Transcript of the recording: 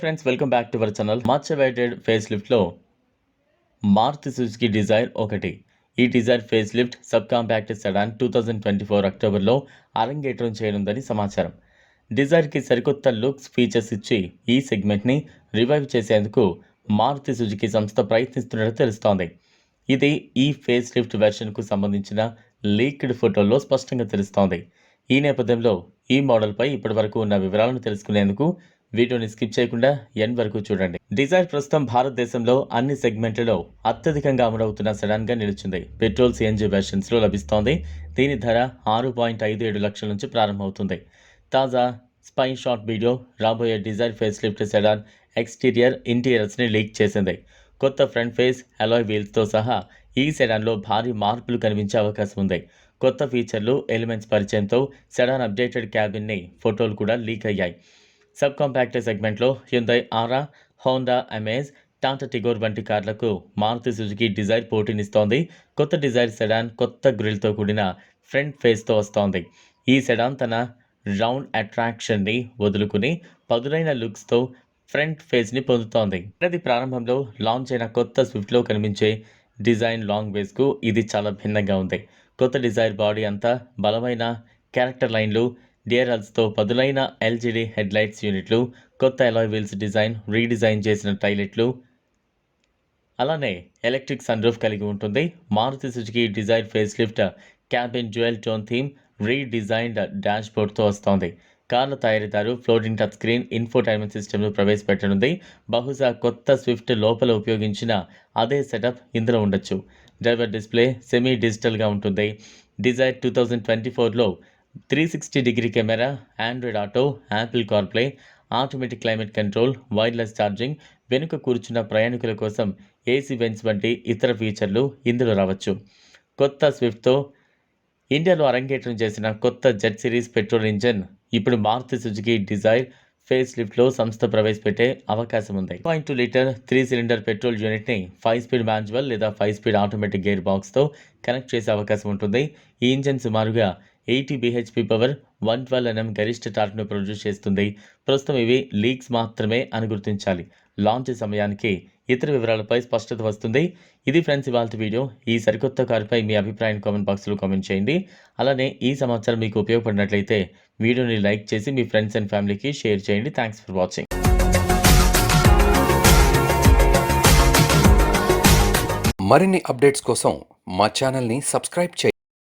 Friends welcome back to our channel much face లిఫ్ట్లో Maruti Suzuki Dzire ఒకటి. ఈ Dzire facelift sub compact sedan two thousand twenty four అక్టోబర్లో అరంగేట్రం చేయనుందని సమాచారం. డిజైర్కి సరికొత్త లుక్స్ ఫీచర్స్ ఇచ్చి ఈ సెగ్మెంట్ని రివైవ్ చేసేందుకు మారుతి సుజుకి సంస్థ ప్రయత్నిస్తున్నట్టు తెలుస్తోంది. ఇది ఈ ఫేస్ లిఫ్ట్ వెర్షన్కు సంబంధించిన లీక్డ్ ఫోటోల్లో స్పష్టంగా తెలుస్తోంది. ఈ నేపథ్యంలో ఈ మోడల్పై ఇప్పటివరకు ఉన్న వివరాలను తెలుసుకునేందుకు వీడియోని స్కిప్ చేయకుండా ఎన్ వరకు చూడండి. డిజైర్ ప్రస్తుతం భారతదేశంలో అన్ని సెగ్మెంట్లలో అత్యధికంగా అమలవుతున్న సెడాన్గా నిలిచింది. పెట్రోల్ సిఎన్జి వెర్షన్స్లో లభిస్తోంది. దీని ధర ఆరు పాయింట్ ఐదు ఏడు లక్షల నుంచి ప్రారంభమవుతుంది. తాజా స్పై షాట్ వీడియో రాబోయే Dzire facelift sedan exterior ఇంటీరియర్స్ని లీక్ చేసింది. కొత్త ఫ్రంట్ ఫేస్ అలాయ్ వీల్స్తో సహా ఈ సెడాన్లో భారీ మార్పులు కనిపించే అవకాశం ఉంది. కొత్త ఫీచర్లు ఎలిమెంట్స్ పరిచయంతో సెడాన్ అప్డేటెడ్ క్యాబిన్ని ఫోటోలు కూడా లీక్ అయ్యాయి. సబ్ కాంపాక్ట్ సెగ్మెంట్లో Hyundai Aura Honda Amaze Tata Tigor వంటి కార్లకు మారుతి సుజుకి డిజైర్ పోటీనిస్తోంది. కొత్త డిజైర్ సెడాన్ కొత్త గ్రిల్తో కూడిన ఫ్రంట్ ఫేస్తో వస్తోంది. ఈ సెడాన్ తన రౌండ్ అట్రాక్షన్ని వదులుకుని పదునైన లుక్స్తో ఫ్రంట్ ఫేస్ని పొందుతోంది. ప్రతి ప్రారంభంలో లాంచ్ అయిన కొత్త స్విఫ్ట్లో కనిపించే డిజైన్ లాంగ్ వేస్కు ఇది చాలా భిన్నంగా ఉంది. కొత్త డిజైర్ బాడీ అంతా బలమైన క్యారెక్టర్ లైన్లు డిఆర్ఎల్స్తో పదులైన ఎల్జీడీ హెడ్లైట్స్ యూనిట్లు కొత్త ఎలాయ్ వీల్స్ డిజైన్ రీడిజైన్ చేసిన టైలెట్లు అలానే ఎలక్ట్రిక్ సన్ రూఫ్ కలిగి ఉంటుంది. Maruti Suzuki Dzire facelift cabin dual tone theme redesigned dash బోర్డ్తో వస్తోంది. కార్ల తయారీదారు ఫ్లోటింగ్ టచ్ స్క్రీన్ ఇన్ఫోటైన్మెంట్ సిస్టమ్ను ప్రవేశపెట్టనుంది. బహుశా కొత్త స్విఫ్ట్ లోపల ఉపయోగించిన అదే సెటప్ ఇందులో ఉండొచ్చు. డ్రైవర్ డిస్ప్లే సెమీ డిజిటల్గా ఉంటుంది. డిజైర్ టూ థౌజండ్ ట్వంటీ ఫోర్లో three sixty degree camera Android auto Apple CarPlay automatic climate control wireless charging వెనుక కూర్చున్న ప్రయాణికుల కోసం ఏసీ బెంచ్ వంటి ఇతర ఫీచర్లు ఇందులో రావచ్చు. కొత్త స్విఫ్ట్తో ఇండియాలో అరంగేట్రం చేసిన కొత్త జెట్ సిరీస్ పెట్రోల్ ఇంజన్ ఇప్పుడు మారుతి సుజుకి డిజైర్ ఫేస్ లిఫ్ట్లో సంస్థ ప్రవేశపెట్టే అవకాశం ఉంది point two litre three cylinder petrol యూనిట్ని five speed manual లేదా ఫైవ్ స్పీడ్ ఆటోమేటిక్ గేర్ బాక్స్తో కనెక్ట్ చేసే అవకాశం ఉంటుంది ఈ ఇంజన్ సుమారుగా eighty BHP power one twelve Nm గరిష్ట టార్క్ను ప్రొడ్యూస్ చేస్తుంది. ప్రస్తుతం ఇవి లీక్స్ మాత్రమే అని గుర్తించాలి. లాంచ్ సమయానికి ఇతర వివరాలపై స్పష్టత వస్తుంది. ఇది ఫ్రెండ్స్ ఇవాళ వీడియో. ఈ సరికొత్త కారుపై మీ అభిప్రాయం కామెంట్ బాక్స్లో కామెంట్ చేయండి. అలానే ఈ సమాచారం మీకు ఉపయోగపడినట్లయితే వీడియోని లైక్ చేసి మీ ఫ్రెండ్స్ అండ్ ఫ్యామిలీకి షేర్ చేయండి. Thanks for watching. మరిన్ని అప్డేట్స్ కోసం మా ఛానల్ని సబ్స్క్రైబ్ చేయండి.